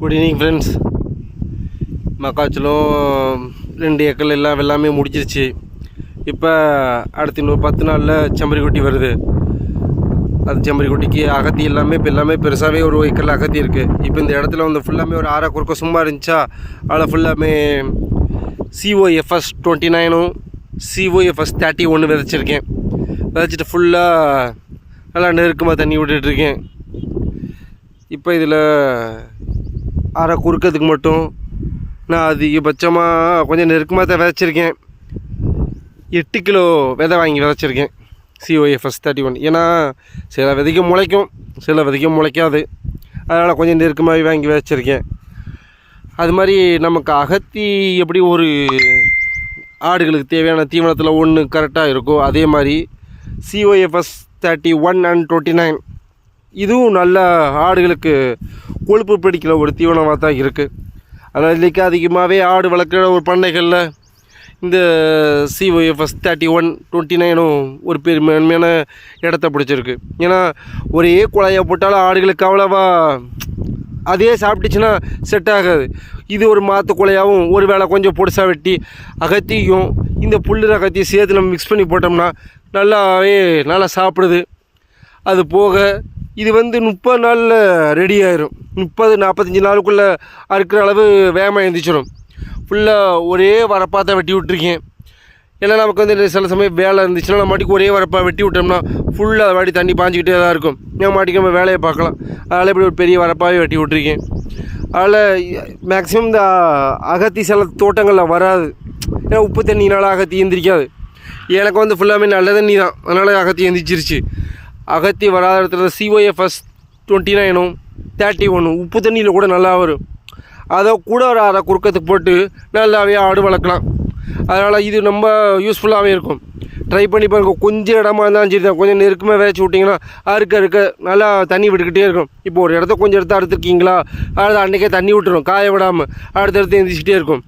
Good evening friends மக்காச்சலும் ரெண்டு acre எல்லாம் எல்லாமே முடிச்சிருச்சு இப்போ அடுத்து இன்னொரு பத்து நாளில் செம்பரிக்குட்டி வருது. அது செம்பரிக்குட்டிக்கு அகத்தி எல்லாமே இப்போ எல்லாமே பெருசாகவே ஒரு ஏக்கரில் அகத்தி இருக்குது இப்போ இந்த இடத்துல வந்து ஃபுல்லாமே ஒரு ஆறா குறுக்க சும்மா இருந்துச்சா அதில் ஃபுல்லாமே சிஓஎஃப்எஸ் டுவெண்ட்டி நைனும் சிஓஎஃப்எஸ் தேர்ட்டி ஒன்று விதைச்சிருக்கேன். விதைச்சிட்டு ஃபுல்லாக நல்லா நெருக்கமாக தண்ணி விட்டுட்ருக்கேன் இப்போ இதில் அரை குறுக்கிறதுக்கு மட்டும். நான் அதிகபட்சமாக கொஞ்சம் நெருக்கமாக தான் விதைச்சிருக்கேன். எட்டு கிலோ விதை வாங்கி விதைச்சிருக்கேன். சிஓஎஃப்எஸ் தேர்ட்டி ஒன் ஏன்னா சில விதைக்கும் முளைக்கும் சில விதைக்கும் முளைக்காது. அதனால் கொஞ்சம் நெருக்கமாகவே வாங்கி விதைச்சிருக்கேன். அது மாதிரி நமக்கு அகத்தி எப்படி ஒரு ஆடுகளுக்கு தேவையான தீவனத்தில் ஒன்று கரெக்டாக இருக்கோ அதே மாதிரி COFS thirty one and twenty nine இதுவும் நல்ல ஆடுகளுக்கு கொழுப்பு பிடிக்கிற ஒரு தீவனமாக தான் இருக்குது ஆனால் இன்றைக்கி அதிகமாகவே ஆடு வளர்க்குற ஒரு பண்ணைகளில் இந்த சிஒஎஃப்எஸ் தேர்ட்டி ஒன் டுவெண்ட்டி நைனும் ஒரு பெருமையான இடத்த பிடிச்சிருக்கு. ஏன்னா ஒரே குழாயை போட்டாலும் ஆடுகளுக்கு அவ்வளோவா அதே சாப்பிட்டுச்சுன்னா செட் ஆகாது. இது ஒரு மாற்று குலையாகவும் ஒரு வேளை கொஞ்சம் பொடிசாக வெட்டி அகத்தியும் இந்த புல்லு அகத்தியும் சேர்த்து நம்ம மிக்ஸ் பண்ணி போட்டோம்னா நல்லாவே நல்லா சாப்பிடுது. அது போக இது வந்து முப்பது நாளில் ரெடி ஆயிரும். முப்பது நாற்பத்தஞ்சு நாளுக்குள்ளே அறுக்கிற அளவு வேகமாக எழுந்திரிச்சிடும் ஃபுல்லாக ஒரே வரப்பாக தான் வெட்டி விட்ருக்கேன் ஏன்னா நமக்கு வந்து சில சமயம் வேலை இருந்துச்சுன்னா நம்ம மாட்டிக்கு ஒரே வரப்பாக வெட்டி விட்டோம்னா ஃபுல்லாக வாடி தண்ணி பாஞ்சிக்கிட்டே தான் இருக்கும். நம்ம மாட்டிக்கு நம்ம வேலையை பார்க்கலாம். அதனால் இப்படி ஒரு பெரிய வரப்பாகவே வெட்டி விட்ருக்கேன் அதில் மேக்ஸிமம் இந்த அகத்தி சில தோட்டங்களில் வராது. ஏன்னா உப்பு தண்ணினால அகத்தி எந்திரிக்காது. எனக்கு வந்து ஃபுல்லாமே நல்ல தண்ணி தான். அதனால் அகத்தி எந்திரிச்சிருச்சு. அகத்தி வராத இடத்துல சிஓஎஃப்எஸ் டுவெண்ட்டி நைனும் தேர்ட்டி ஒன்றும் உப்பு தண்ணியில் கூட நல்லா வரும். அதை கூட ஒரு அரை குறுக்கத்துக்கு போட்டு நல்லாவே ஆடு வளர்க்கலாம். அதனால் இது ரொம்ப யூஸ்ஃபுல்லாகவே இருக்கும். ட்ரை பண்ணி பாருங்கள் கொஞ்சம் இடமா இருந்தாலும் சரி தான் கொஞ்சம் நெருக்கமாக வேச்சு விட்டிங்கன்னா அறுக்க அறுக்க நல்லா தண்ணி விட்டுக்கிட்டே இருக்கும். இப்போ ஒரு இடத்த கொஞ்சம் இடத்த அறுத்துருக்கீங்களா? அடுத்த அன்றைக்கே தண்ணி விட்டுரும் காய விடாமல் அடுத்தடுத்து எந்திரிச்சிட்டே இருக்கும்.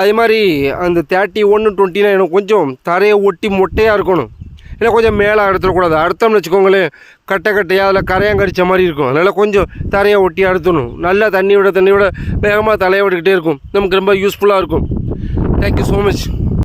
அதே மாதிரி அந்த தேர்ட்டி ஒன்று டுவெண்ட்டி நைன் கொஞ்சம் தரையை ஒட்டி மொட்டையாக இருக்கணும். இல்லை கொஞ்சம் மேலே அறுத்துடக்கூடாது அறுத்தோம்னு வச்சுக்கோங்களேன். கட்டை கட்டையாக அதில் கரையான் மாதிரி இருக்கும். அதனால் கொஞ்சம் தரையை ஒட்டி அடுத்தணும் நல்லா தண்ணி விட தண்ணி விட வேகமாக தலையை விட்டுக்கிட்டே இருக்கும். நமக்கு ரொம்ப யூஸ்ஃபுல்லாக இருக்கும். Thank you so much